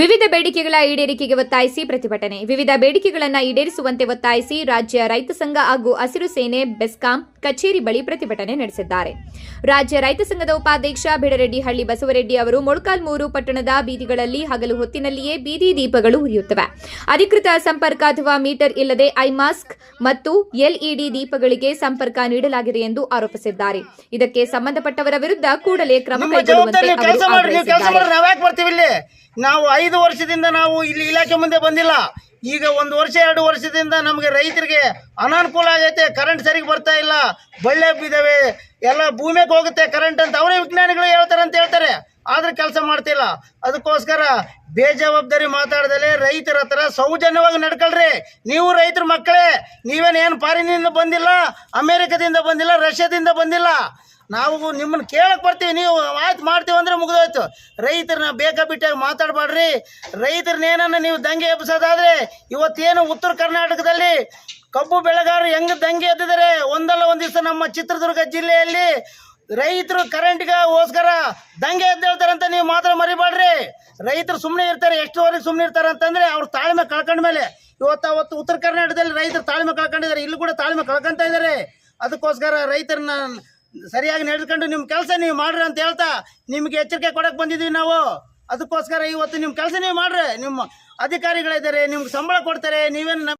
ವಿವಿಧ ಬೇಡಿಕೆಗಳ ಈಡೇರಿಕೆಗೆ ಒತ್ತಾಯಿಸಿ ಪ್ರತಿಭಟನೆ. ವಿವಿಧ ಬೇಡಿಕೆಗಳನ್ನು ಈಡೇರಿಸುವಂತೆ ಒತ್ತಾಯಿಸಿ ರಾಜ್ಯ ರೈತ ಸಂಘ ಹಾಗೂ ಹಸಿರು ಸೇನೆ ಬೆಸ್ಕಾಂ ಕಚೇರಿ ಬಳಿ ಪ್ರತಿಭಟನೆ ನಡೆಸಿದ್ದಾರೆ. ರಾಜ್ಯ ರೈತ ಸಂಘದ ಉಪಾಧ್ಯಕ್ಷ ಬಿಡರೆಡ್ಡಿ ಹಳ್ಳಿ ಬಸವರೆಡ್ಡಿ ಅವರು ಮೊಳಕಾಲ್ಮೂರು ಪಟ್ಟಣದ ಬೀದಿಗಳಲ್ಲಿ ಹಗಲು ಹೊತ್ತಿನಲ್ಲಿಯೇ ಬೀದಿ ದೀಪಗಳು ಉರಿಯುತ್ತವೆ. ಅಧಿಕೃತ ಸಂಪರ್ಕ ಅಥವಾ ಮೀಟರ್ ಇಲ್ಲದೆ ಐಮಾಸ್ಕ್ ಮತ್ತು ಎಲ್ಇಡಿ ದೀಪಗಳಿಗೆ ಸಂಪರ್ಕ ನೀಡಲಾಗಿದೆ ಎಂದು ಆರೋಪಿಸಿದ್ದಾರೆ. ಇದಕ್ಕೆ ಸಂಬಂಧಪಟ್ಟವರ ವಿರುದ್ಧ ಕೂಡಲೇ ಕ್ರಮ ಕೈಗೊಳ್ಳುವಂತೆ ನೀವು ಐದು ವರ್ಷದಿಂದ ನಾವು ಇಲ್ಲಿ ಇಲಾಖೆ ಮುಂದೆ ಬಂದಿಲ್ಲ. ಈಗ ಒಂದು ವರ್ಷ, ಎರಡು ವರ್ಷದಿಂದ ನಮಗೆ ರೈತರಿಗೆ ಅನಾನುಕೂಲ ಆಗೈತೆ ಕರೆಂಟ್ ಸರಿಗೆ ಬರ್ತಾ ಇಲ್ಲ, ಬಳ್ಳೆ ಬಿದ್ದಾವೆ ಎಲ್ಲ ಭೂಮಿಗೆ ಹೋಗುತ್ತೆ ಕರೆಂಟ್ ಅಂತ ಅವರೇ ವಿಜ್ಞಾನಿಗಳು ಹೇಳ್ತಾರೆ ಅಂತ ಹೇಳ್ತಾರೆ. ಆದ್ರೆ ಕೆಲಸ ಮಾಡ್ತಿಲ್ಲ. ಅದಕ್ಕೋಸ್ಕರ ಬೇಜವಾಬ್ದಾರಿ ಮಾತಾಡ್ದಲೆ ರೈತರ ಹತ್ರ ಸೌಜನ್ಯವಾಗಿ ನಡ್ಕೊಳ್ರಿ. ನೀವು ರೈತರ ಮಕ್ಕಳೇ, ನೀವೇನು ಏನು ಫಾರಿನಿಂದ ಬಂದಿಲ್ಲ, ಅಮೇರಿಕದಿಂದ ಬಂದಿಲ್ಲ, ರಷ್ಯಾದಿಂದ ಬಂದಿಲ್ಲ. ನಾವು ನಿಮ್ಮನ್ನ ಕೇಳಕ್ ಬರ್ತೀವಿ, ನೀವು ಆಯ್ತು ಮಾಡ್ತೀವಿ ಅಂದ್ರೆ ಮುಗಿದೋಯ್ತು. ರೈತರನ್ನ ಬೇಕಾ ಬಿಟ್ಟಾಗ ಮಾತಾಡಬೇಡ್ರಿ ರೈತರನ್ನೇನನ್ನ ನೀವು ದಂಗೆ ಎಬ್ಸೋದಾದ್ರೆ, ಇವತ್ತೇನು ಉತ್ತರ ಕರ್ನಾಟಕದಲ್ಲಿ ಕಬ್ಬು ಬೆಳೆಗಾರರು ಹೆಂಗ್ ದಂಗೆ ಎದ್ದಿದ್ದಾರೆ, ಒಂದಲ್ಲ ಒಂದು ದಿವಸ ನಮ್ಮ ಚಿತ್ರದುರ್ಗ ಜಿಲ್ಲೆಯಲ್ಲಿ ರೈತರು ಕರೆಂಟ್ಗೋಸ್ಕರ ದಂಗೆ ಅಂತ ನೀವು ಮಾತ್ರ ಮರಿಬೇಡ್ರಿ. ರೈತರು ಸುಮ್ಮನೆ ಇರ್ತಾರೆ ಎಷ್ಟುವರೆಗೆ ಸುಮ್ಮನೆ ಇರ್ತಾರೆ ಅಂತಂದ್ರೆ ಅವ್ರು ತಾಳ್ಮೆ ಕಳ್ಕೊಂಡ ಮೇಲೆ. ಇವತ್ತು, ಅವತ್ತು ಉತ್ತರ ಕರ್ನಾಟಕದಲ್ಲಿ ರೈತರು ತಾಳ್ಮೆ ಕಳ್ಕೊಂಡಿದ್ದಾರೆ, ಇಲ್ಲಿ ಕೂಡ ತಾಳ್ಮೆ ಕಳ್ಕೊಂತ ಇದ್ದಾರೆ. ಅದಕ್ಕೋಸ್ಕರ ರೈತರನ್ನ ಸರಿಯಾಗಿ ನಡೆದುಕೊಂಡು ನಿಮ್ಮ ಕೆಲಸ ನೀವು ಮಾಡ್ರಿ ಅಂತ ಹೇಳ್ತಾ ನಿಮ್ಗೆ ಎಚ್ಚರಿಕೆ ಕೊಡಕ್ಕೆ ಬಂದಿದ್ದೀವಿ ನಾವು. ಅದಕ್ಕೋಸ್ಕರ ಇವತ್ತು ನಿಮ್ಮ ಕೆಲಸ ನೀವು ಮಾಡ್ರಿ, ನಿಮ್ಮ ಅಧಿಕಾರಿಗಳಿದ್ದಾರೆ, ನಿಮ್ಗೆ ಸಂಬಳ ಕೊಡ್ತಾರೆ, ನೀವೇನು